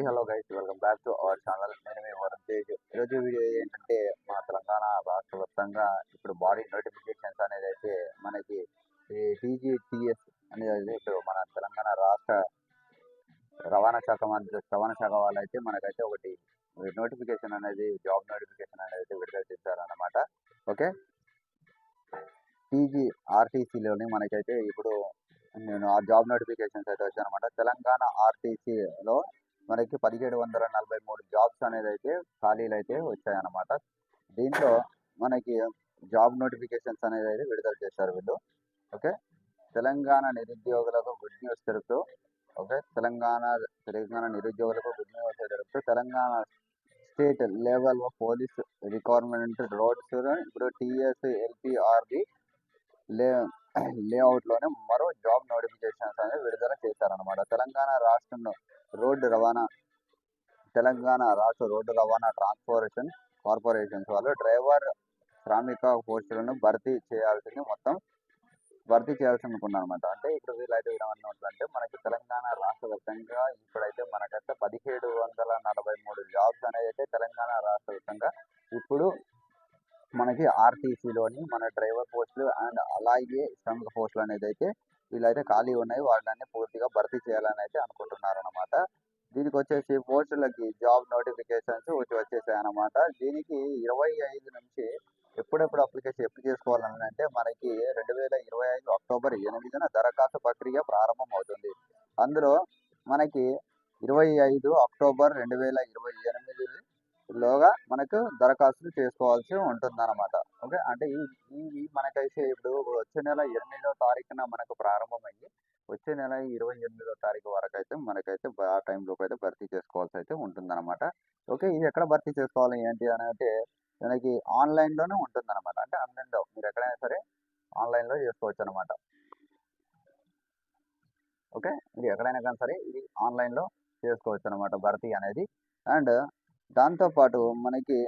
Hi hello guys welcome back to our channel నేను మీ వరుణ్ తేజ్. ఈరోజు వీడియో ఏంటంటే మన తెలంగాణ రాష్ట్ర వ్యాప్తంగా ఇప్పుడు బాడీ నోటిఫికేషన్స్ అనేది అయితే మనకి టీజీటీఎస్ అనేది అయితే ఇప్పుడు మన తెలంగాణ రాష్ట్ర రవాణా శాఖ మంత్రి రవాణా శాఖ వాళ్ళు అయితే మనకైతే ఒకటి నోటిఫికేషన్ అనేది జాబ్ నోటిఫికేషన్ అనేది అయితే విడుదల చేశారన్నమాట. ఓకే టీజీ ఆర్టీసీలోని మనకైతే ఇప్పుడు నేను ఆ జాబ్ నోటిఫికేషన్స్ అయితే వచ్చానమాట తెలంగాణ ఆర్టీసీలో మనకి పదిహేడు వందల నలభై మూడు జాబ్స్ అనేది అయితే ఖాళీలు అయితే వచ్చాయన్నమాట. దీంట్లో మనకి జాబ్ నోటిఫికేషన్స్ అనేది అయితే విడుదల చేశారు వీళ్ళు. ఓకే? తెలంగాణ నిరుద్యోగులకు గుడ్ న్యూస్ తెలుపుతూ ఓకే? తెలంగాణ తెలంగాణ నిరుద్యోగులకు గుడ్ న్యూస్ తెలుపుతూ Telangana state level police recruitment roads ఇప్పుడు టీఎస్ ఎల్పిఆర్బి లే లేఅవుట్లోనే మరో జాబ్ నోటిఫికేషన్స్ అనేది విడుదల చేశారనమాట తెలంగాణ రాష్ట్రంలో రోడ్డు రవాణా తెలంగాణ రాష్ట్ర రోడ్డు రవాణా ట్రాన్స్పోర్టేషన్ కార్పొరేషన్స్ వాళ్ళు డ్రైవర్ శ్రామిక పోస్టులను భర్తీ చేయాల్సింది మొత్తం భర్తీ చేయాల్సి అనుకున్నారనమాట అంటే ఇప్పుడు వీళ్ళైతే ఏమన్నట్లంటే మనకి తెలంగాణ రాష్ట్ర వ్యాప్తంగా ఇప్పుడైతే మనకైతే పదిహేడు వందల నలభై మూడు జాబ్స్ అనేది అయితే తెలంగాణ రాష్ట్ర వ్యాప్తంగా ఇప్పుడు మనకి ఆర్టీసీలోని మన డ్రైవర్ పోస్టులు అండ్ అలాగే శ్రమిక పోస్టులు అనేది అయితే వీళ్ళైతే ఖాళీ ఉన్నాయి. వాటిని పూర్తిగా భర్తీ చేయాలని అయితే అనుకుంటున్నారు అనమాట దీనికి వచ్చేసి పోస్టులకి జాబ్ నోటిఫికేషన్స్ వచ్చి వచ్చేసాయి అనమాట దీనికి ఇరవై ఐదు నుంచి ఎప్పుడెప్పుడు అప్లికేషన్ ఎప్పుడు చేసుకోవాలని అంటే మనకి రెండు వేల ఇరవై ఐదు అక్టోబర్ ఎనిమిదిన దరఖాస్తు ప్రక్రియ ప్రారంభం అవుతుంది అందులో మనకి ఇరవై ఐదు అక్టోబర్ రెండు వేల ఇరవై ఎనిమిది లోగా మనకు దరఖాస్తులు చేసుకోవాల్సి ఉంటుందన్నమాట. ఓకే? అంటే ఈ మనకైతే ఇప్పుడు వచ్చే నెల ఎనిమిదో తారీఖున మనకు ప్రారంభమైంది. వచ్చే నెల ఇరవై ఎనిమిదో తారీఖు వరకు అయితే మనకైతే ఆ టైంలోకి అయితే భర్తీ చేసుకోవాల్సి అయితే ఉంటుందన్నమాట. ఓకే? ఇది ఎక్కడ భర్తీ చేసుకోవాలి? ఏంటి అని అంటే మనకి ఆన్లైన్లోనే ఉంటుందన్నమాట. అంటే ఆన్లైన్లో మీరు ఎక్కడైనా సరే ఆన్లైన్లో చేసుకోవచ్చు అనమాట ఓకే? ఇది ఎక్కడైనా కానీ సరే ఇది ఆన్లైన్లో చేసుకోవచ్చు అనమాట భర్తీ అనేది. అండ్ దాంతోపాటు మనకి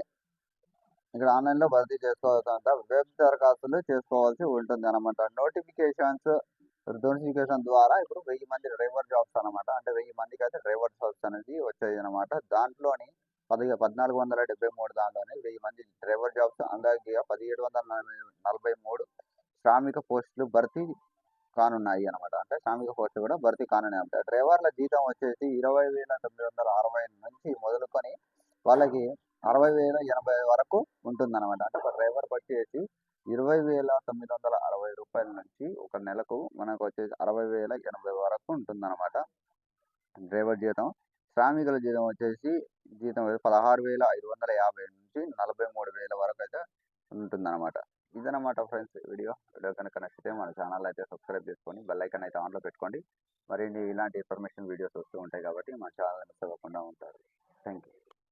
ఇక్కడ ఆన్లైన్లో భర్తీ చేసుకోవాల్సిన వెబ్ దరఖాస్తులు చేసుకోవాల్సి ఉంటుంది అనమాట నోటిఫికేషన్స్ నోటిఫికేషన్ ద్వారా ఇప్పుడు వెయ్యి మంది డ్రైవర్ జాబ్స్ అనమాట అంటే వెయ్యి మందికి అయితే డ్రైవర్ జాబ్స్ అనేది వచ్చాయి అనమాట దాంట్లోని పదిహేను పద్నాలుగు వందల డెబ్బై మూడు దాంట్లోని వెయ్యి మంది డ్రైవర్ జాబ్స్ అలాగే పదిహేడు వందల నలభై- నలభై మూడు శ్రామిక పోస్టులు భర్తీ కానున్నాయి అనమాట అంటే శ్రామిక పోస్టులు కూడా భర్తీ కానున్నాయి అనమాట డ్రైవర్ల జీతం వచ్చేసి ఇరవై వేల తొమ్మిది వందల అరవై నుంచి మొదలుకొని వాళ్ళకి అరవై వేల ఎనభై వరకు ఉంటుందన్నమాట. అంటే ఒక డ్రైవర్ వచ్చేసి ఇరవై వేల తొమ్మిది వందల అరవై రూపాయల నుంచి ఒక నెలకు మనకు వచ్చేసి అరవై వేల ఎనభై వరకు ఉంటుందన్నమాట డ్రైవర్ జీతం. శ్రామికుల జీతం వచ్చేసి జీతం పదహారు వేల ఐదు వందల యాభై నుంచి నలభై మూడు వేల వరకు అయితే ఉంటుందన్నమాట. ఇదనమాట ఫ్రెండ్స్ వీడియో. వీడియో కనుక నచ్చితే మన ఛానల్ అయితే సబ్స్క్రైబ్ చేసుకొని బెల్ ఐకన్ అయితే ఆన్లో పెట్టుకోండి. మరిన్ని ఇలాంటి ఇన్ఫర్మేషన్ వీడియోస్ వస్తూ ఉంటాయి కాబట్టి మన ఛానల్ మిస్ అవ్వకుండా ఉంటారు. Thank you